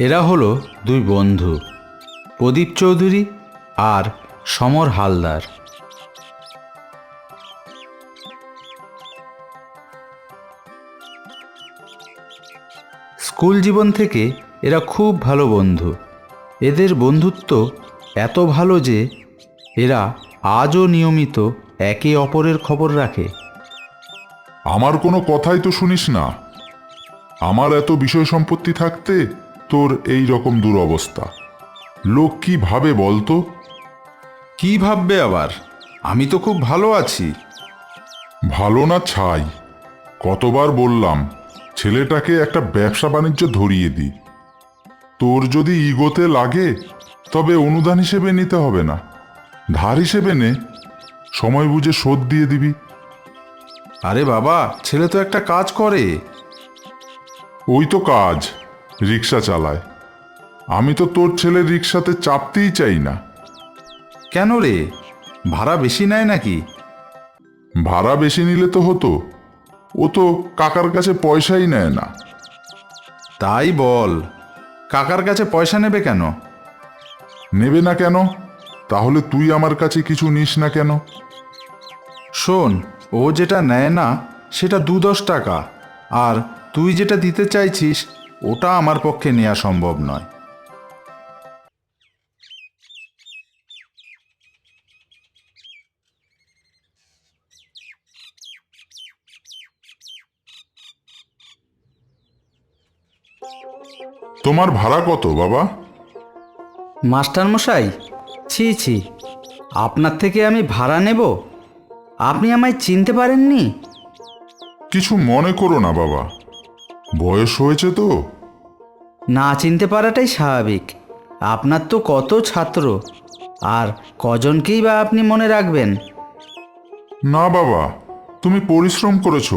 এরা হলো দুই বন্ধু, প্রদীপ চৌধুরী আর সমর হালদার। স্কুল জীবন থেকে এরা খুব ভালো বন্ধু। এদের বন্ধুত্ব এত ভালো যে এরা আজও নিয়মিত একে অপরের খবর রাখে। আমার কোনো কথাই তো শুনিস না। আমার এত বিষয় সম্পত্তি থাকতে তোর এই রকম দুরবস্থা। লোক কি ভাবে বলতো? কি ভাববে আবার? আমি তো খুব ভালো আছি। ভালো না ছাই। কতবার বললাম ছেলেটাকে একটা ব্যবসা বাণিজ্য ধরিয়ে দি। তোর যদি ইগোতে লাগে তবে অনুদান হিসেবে নিতে হবে না। ধার হিসেবে নে। সময় বুঝে শোধ দিয়ে দিবি। আরে বাবা ছেলে তো একটা কাজ করে। ওই তো কাজ। রিক্সা চালায়। আমি তো তোর ছেলে রিক্সাতে চাপতেই চাই না। কেন রে? ভাড়া বেশি নেয় নাকি? ভাড়া বেশি নিলে তো হতো। ও তো কাকার কাছে পয়সাই নেয় না। তাই বল কাকার কাছে পয়সা নেবে কেন? নেবে না কেন? তাহলে তুই আমার কাছে কিছু নিস না কেন? শোন ও যেটা নেয় না সেটা দু দশ টাকা। আর তুই যেটা দিতে চাইছিস ওটা আমার পক্ষে নেওয়া সম্ভব নয়। তোমার ভাড়া কত বাবা? মাস্টারমশাই ছি ছি আপনার থেকে আমি ভাড়া নেব? আপনি আমায় চিনতে পারেননি? কিছু মনে করো না বাবা। বয়স হয়েছে তো। না চিনতে পারাটাই স্বাভাবিক। আপনার তো কত ছাত্র আর কজনকেই বা আপনি মনে রাখবেন? না বাবা তুমি পরিশ্রম করেছ।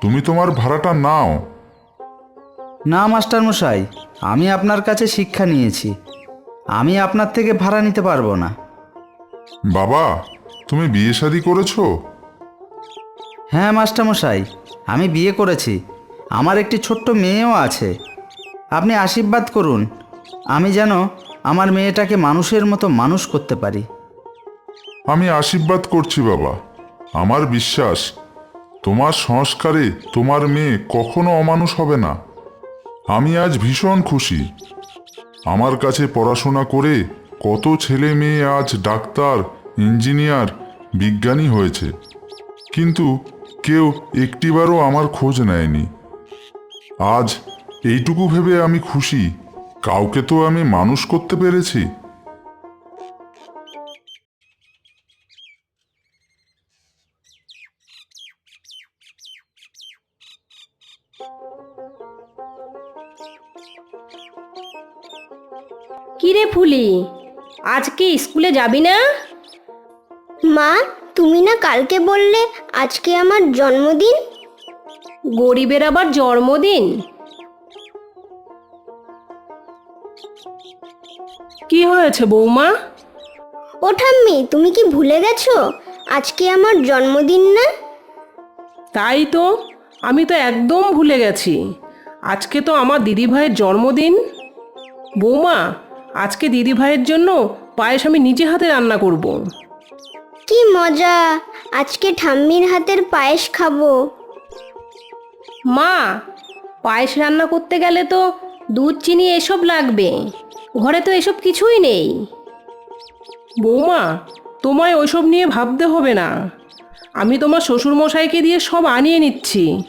তুমি তোমার ভাড়াটা নাও। না মাস্টারমশাই আমি আপনার কাছে শিক্ষা নিয়েছি। আমি আপনার থেকে ভাড়া নিতে পারব না। বাবা তুমি বিয়ে শাদি করেছ? হ্যাঁ মাস্টারমশাই আমি বিয়ে করেছি। আমার একটি ছোট্ট মেয়েও আছে। আপনি আশীর্বাদ করুন। আমি যেন আমার মেয়েটাকে মানুষের মতো মানুষ করতে পারি। আমি আশীর্বাদ করছি বাবা। আমার বিশ্বাস, তোমার সংস্কারে তোমার মেয়ে কখনো অমানুষ হবে না। আমি আজ ভীষণ খুশি। আমার কাছে পড়াশোনা করে কত ছেলে মেয়ে আজ ডাক্তার, ইঞ্জিনিয়ার, বিজ্ঞানী হয়েছে। কিন্তু কেউ একটিবারও আমার খোঁজ নেয়নি। আজ এইটুকু ভেবে আমি খুশি। কাউকে তো আমি মানুষ করতে পেরেছি। কিরে ফুলি আজকে স্কুলে যাবি না? মা তুমি না কালকে বললে আজকে আমার জন্মদিন? গরিবের আবার জন্মদিন? কি হয়েছে বৌমা? ও ঠাম্মি তুমি কি ভুলে গেছো? আজকে আমার জন্মদিন না? তাই তো আমি তো একদম ভুলে গেছি। আজকে তো আমার দিদিভাইয়ের জন্মদিন। বৌমা আজকে দিদিভাইয়ের জন্য পায়েস আমি নিজে হাতে রান্না করব। কি মজা! আজকে ঠাম্মির হাতের পায়েস খাব। মা পায়েস রান্না করতে গেলে তো দুধ চিনি এসব লাগবে। ঘরে তো এসব কিছুই নেই। বৌমা, তোমায় ওইসব নিয়ে ভাবতে হবে না। আমি তোমার শ্বশুরমশাইকে দিয়ে সব আনিয়ে নিচ্ছি।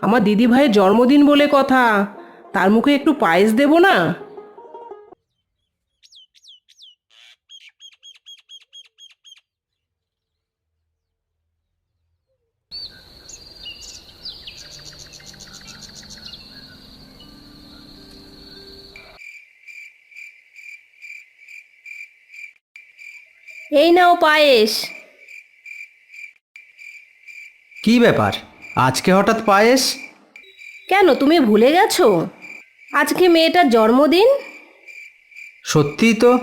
আমার দিদিভাইয়ের জন্মদিন বলে কথা, তার মুখে একটু পায়েস দেবো না? এই নাও পায়েস। কি ব্যাপার? আজকে হঠাৎ পায়েস? কেন তুমি ভুলে গেছো? আজকে মেয়েটার জন্মদিন? সত্যিই তো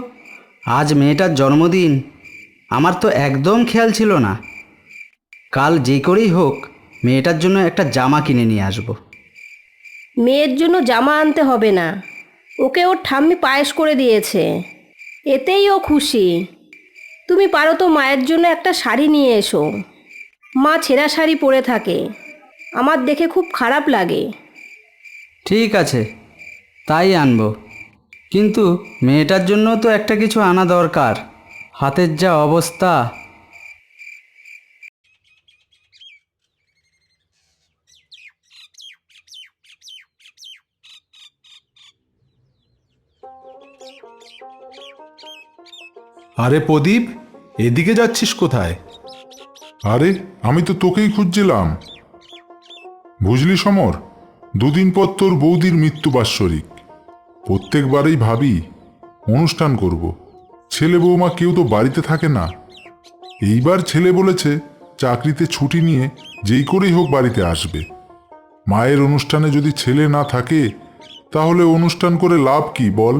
আজ মেয়েটার জন্মদিন। আমার তো একদম খেয়াল ছিল না। কাল যে করেই হোক মেয়েটার জন্য একটা জামা কিনে নিয়ে আসব। মেয়ের জন্য জামা আনতে হবে না। ওকে ওর ঠাম্মি পায়েস করে দিয়েছে। এতেই ও খুশি। তুমি পারো তো মায়ের জন্য একটা শাড়ি নিয়ে এসো। মা ছেঁড়া শাড়ি পরে থাকে। আমার দেখে খুব খারাপ লাগে। ঠিক আছে, তাই আনব। কিন্তু মেয়েটার জন্য তো একটা কিছু আনা দরকার। হাতের যা অবস্থা আরে প্রদীপ এদিকে যাচ্ছিস কোথায়? আরে আমি তো তোকেই খুঁজছিলাম। বুঝলি সমর দুদিন পর তোর বৌদির মৃত্যু বাৎসরিক। প্রত্যেকবারেই ভাবি অনুষ্ঠান করব। ছেলে বৌমা কেউ তো বাড়িতে থাকে না। এইবার ছেলে বলেছে চাকরিতে ছুটি নিয়ে যেই করেই হোক বাড়িতে আসবে। মায়ের অনুষ্ঠানে যদি ছেলে না থাকে তাহলে অনুষ্ঠান করে লাভ কি বল?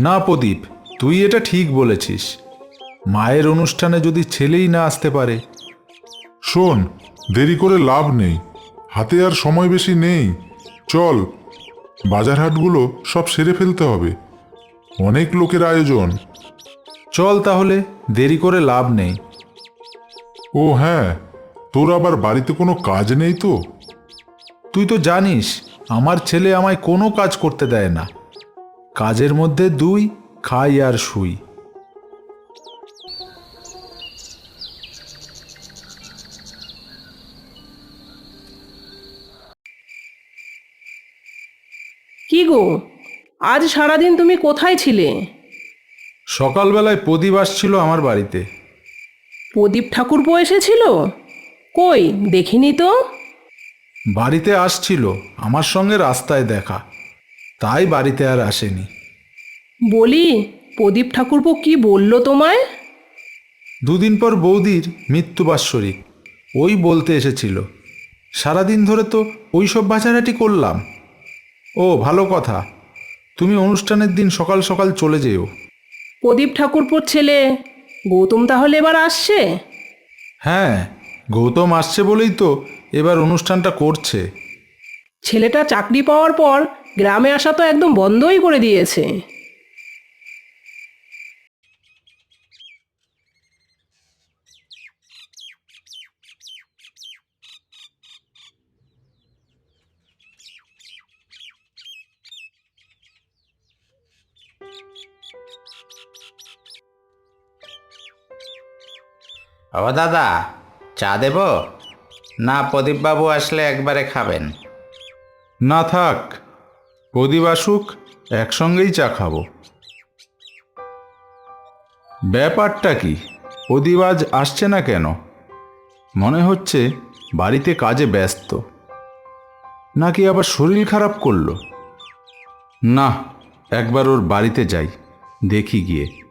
না প্রদীপ তুই এটা ঠিক বলেছিস। মায়ের অনুষ্ঠানে যদি ছেলেই না আসতে পারে। শোন, দেরি করে লাভ নেই। হাতে আর সময় বেশি নেই। চল বাজার হাটগুলো সব সেরে ফেলতে হবে। অনেক লোকের আয়োজন। চল তাহলে, দেরি করে লাভ নেই। ও হ্যাঁ তোর আবার বাড়িতে কোনো কাজ নেই তো? তুই তো জানিস, আমার ছেলে আমায় কোনো কাজ করতে দেয় না। কাজের মধ্যে দুই খাই আর শুই। কি গো? আজ সারাদিন তুমি কোথায় ছিলে? সকালবেলায় প্রদীপ আসছিল আমার বাড়িতে। প্রদীপ ঠাকুরপো এসেছিল? কই দেখিনি তো? বাড়িতে আসছিল আমার সঙ্গে রাস্তায় দেখা। তাই বাড়িতে আর আসেনি। বলি প্রদীপ ঠাকুরপো কি বলল তোমায়? দুদিন পর বৌদির মৃত্যু বাৎসরিক ওই বলতে এসেছিল। সারাদিন ধরে তো ওই সব বাছারাটি করলাম। ও ভালো কথা। তুমি অনুষ্ঠানের দিন সকাল সকাল চলে যেও। প্রদীপ ঠাকুরপোর ছেলে গৌতম তাহলে এবার আসছে? হ্যাঁ গৌতম আসছে বলেই তো এবার অনুষ্ঠানটা করছে। ছেলেটা চাকরি পাওয়ার পর গ্রামে আসা তো একদম বন্ধই করে দিয়েছে। ও দাদা, চা দেব? না, প্রদীপবাবু আসলে একবারে খাবেন। না থাক, প্রদীপ আসুক, একসঙ্গেই চা খাব। ব্যাপারটা কি? প্রদীপ আজ আসছে না কেন? মনে হচ্ছে বাড়িতে কাজে ব্যস্ত। নাকি আবার শরীর খারাপ করল? না, একবার ওর বাড়িতে যাই, দেখি গিয়ে।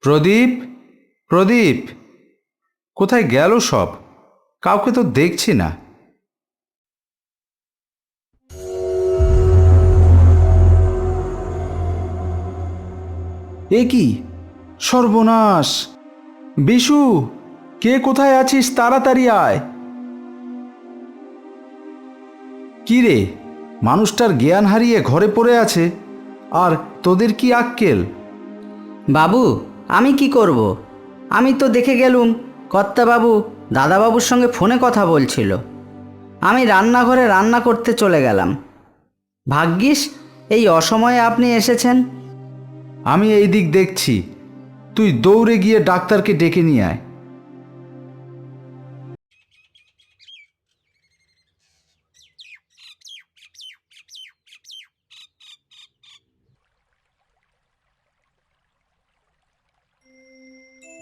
প্রদীপ প্রদীপ, কোথায় গেল সব? কাউকে তো দেখছি না। এ কি? সর্বনাশ। বিশু, কে কোথায় আছিস? তাড়াতাড়ি আয়। কি রে? মানুষটার জ্ঞান হারিয়ে ঘরে পড়ে আছে। আর তোদের কি আক্কেল? বাবু আমি কি করব? আমি তো দেখে গেলুম কর্তাবাবু দাদাবাবুর সঙ্গে ফোনে কথা বলছিল। আমি রান্নাঘরে রান্না করতে চলে গেলাম। ভাগ্যিস, এই অসময়ে আপনি এসেছেন। আমি এই দিক দেখছি। তুই দৌড়ে গিয়ে ডাক্তারকে ডেকে নিয়ে আয়।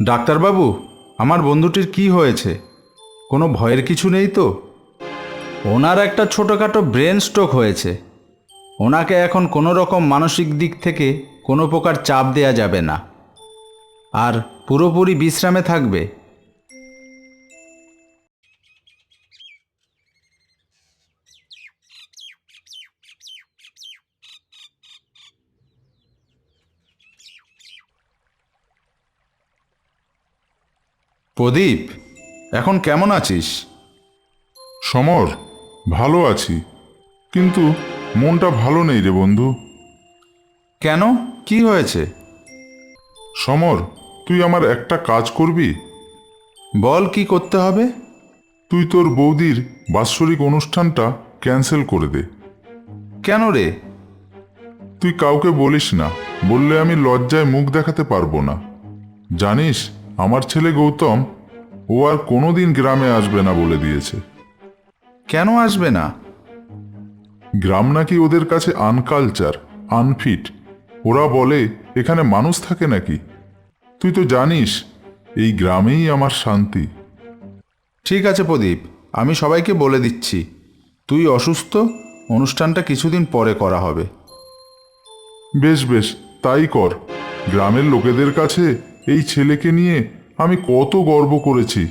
ডাক্তারবাবু, আমার বন্ধুটির কি হয়েছে? কোনো ভয়ের কিছু নেই তো? ওনার একটা ছোটোখাটো ব্রেন স্ট্রোক হয়েছে। ওনাকে এখন কোনো রকম মানসিক দিক থেকে কোনো প্রকার চাপ দেয়া যাবে না। আর পুরোপুরি বিশ্রামে থাকবে। প্রদীপ এখন কেমন আছিস? সমর ভালো আছি কিন্তু মনটা ভালো নেই রে বন্ধু। কেন? কি হয়েছে? সমর তুই আমার একটা কাজ করবি? বল কি করতে হবে? তুই তোর বৌদির বাৎসরিক অনুষ্ঠানটা ক্যান্সেল করে দে। কেন রে? তুই কাউকে বলিস না বললে আমি লজ্জায় মুখ দেখাতে পারব না। জানিস আমার ছেলে গৌতম ও আর কোনোদিন গ্রামে আসবে না বলে দিয়েছে। কেন আসবে না? গ্রাম নাকি ওদের কাছে আনকালচার আনফিট ওরা বলে এখানে মানুষ থাকে নাকি? তুই তো জানিস এই গ্রামেই আমার শান্তি। ঠিক আছে প্রদীপ আমি সবাইকে বলে দিচ্ছি। তুই অসুস্থ অনুষ্ঠানটা কিছুদিন পরে করা হবে। বেশ বেশ তাই কর। গ্রামের লোকেদের কাছে এই ছেলেকে নিয়ে আমি কত গর্ব করেছি।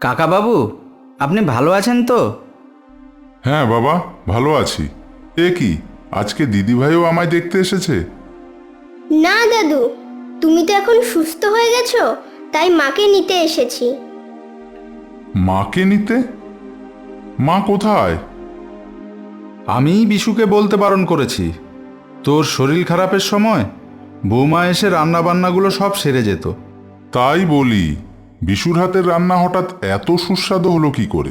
কাকাবাবু আপনি ভালো আছেন তো? হ্যাঁ বাবা ভালো আছি। এ কি আজকে দিদিভাইও আমায় দেখতে এসেছে? না দাদু তুমি তো এখন সুস্থ হয়ে গেছো? তাই মাকে নিতে এসেছি। মাকে নিতে? মা কোথায়? আমিই বিশুকে বলতে বারণ করেছি। তোর শরীর খারাপের সময় বৌমা এসে রান্নাবান্নাগুলো সব সেরে যেত। তাই বলি বিশুর হাতের রান্না হঠাৎ এত সুস্বাদু হলো কি করে?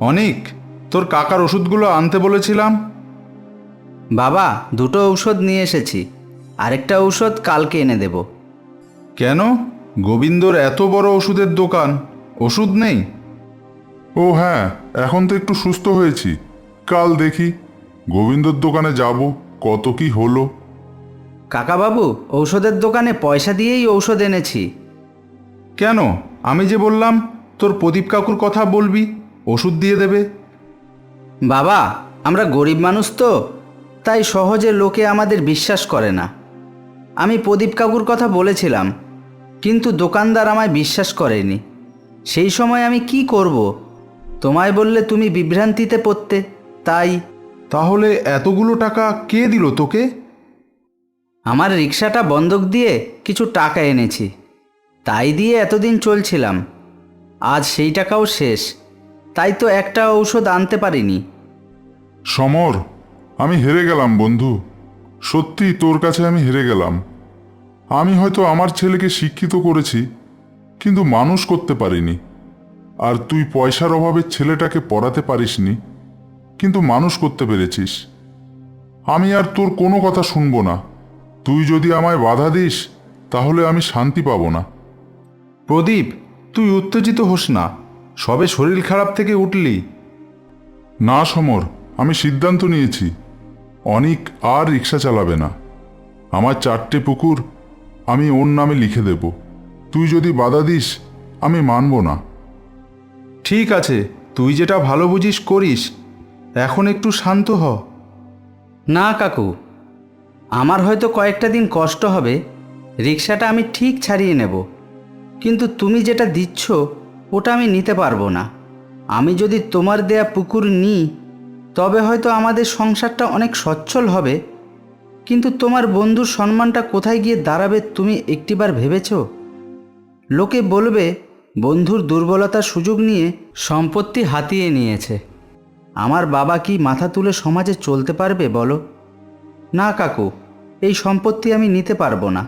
অনেক তোর কাকার ওষুধগুলো আনতে বলেছিলাম। বাবা দুটো ঔষধ নিয়ে এসেছি। আরেকটা ঔষধ কালকে এনে দেব। কেন? গোবিন্দর এত বড় ওষুধের দোকান? ওষুধ নেই? ও হ্যাঁ এখন তো একটু সুস্থ হয়েছি। কাল দেখি। গোবিন্দর দোকানে যাব কত কি হলো। কাকাবাবু ঔষধের দোকানে পয়সা দিয়েই ঔষধ এনেছি। কেন? আমি যে বললাম তোর প্রদীপ কাকুর কথা বলবি ওষুধ দিয়ে দেবে। বাবা আমরা গরিব মানুষ তো তাই সহজে লোকে আমাদের বিশ্বাস করে না। আমি প্রদীপ কাকুর কথা বলেছিলাম কিন্তু দোকানদার আমায় বিশ্বাস করেনি। সেই সময় আমি কি করব? তোমায় বললে তুমি বিভ্রান্তিতে পড়তে তাই। তাহলে এতগুলো টাকা কে দিল তোকে? আমার রিক্সাটা বন্ধক দিয়ে কিছু টাকা এনেছি। তাই দিয়ে এতদিন চলছিলাম। আজ সেই টাকাও শেষ। তাই তো একটা ঔষধ আনতে পারিনি। সমর আমি হেরে গেলাম বন্ধু। সত্যি তোর কাছে আমি হেরে গেলাম। আমি হয়তো আমার ছেলেকে শিক্ষিত করেছি কিন্তু মানুষ করতে পারিনি। আর তুই পয়সার অভাবে ছেলেটাকে পড়াতে পারিসনি কিন্তু মানুষ করতে পেরেছিস। আমি আর তোর কোনো কথা শুনব না। তুই যদি আমায় বাধা দিস তাহলে আমি শান্তি পাবো না। প্রদীপ তুই উত্তেজিত হোস না। সবে শরীর খারাপ থেকে উঠলি। না সমর আমি সিদ্ধান্ত নিয়েছি। অনিক আর রিক্সা চালাবে না। আমার চারটে পুকুর আমি ওর নামে লিখে দেব। তুই যদি বাধা দিস আমি মানব না। ঠিক আছে তুই যেটা ভালো বুঝিস করিস। এখন একটু শান্ত হ। না কাকু। আমার হয়তো কয়েকটা দিন কষ্ট হবে রিক্সাটা আমি ঠিক ছাড়িয়ে নেব। কিন্তু তুমি যেটা দিচ্ছ ওটা আমি নিতে পারব না। আমি যদি তোমার দেয়া পুকুর নিই তবে হয়তো আমাদের সংসারটা অনেক সচ্ছল হবে। কিন্তু তোমার বন্ধুর সম্মানটা কোথায় গিয়ে দাঁড়াবে তুমি একটিবার ভেবেছ? লোকে বলবে, বন্ধুর দুর্বলতার সুযোগ নিয়ে সম্পত্তি হাতিয়ে নিয়েছে। আমার বাবা কি মাথা তুলে সমাজে চলতে পারবে বলো? না কাকু, এই সম্পত্তি আমি নিতে পারব না।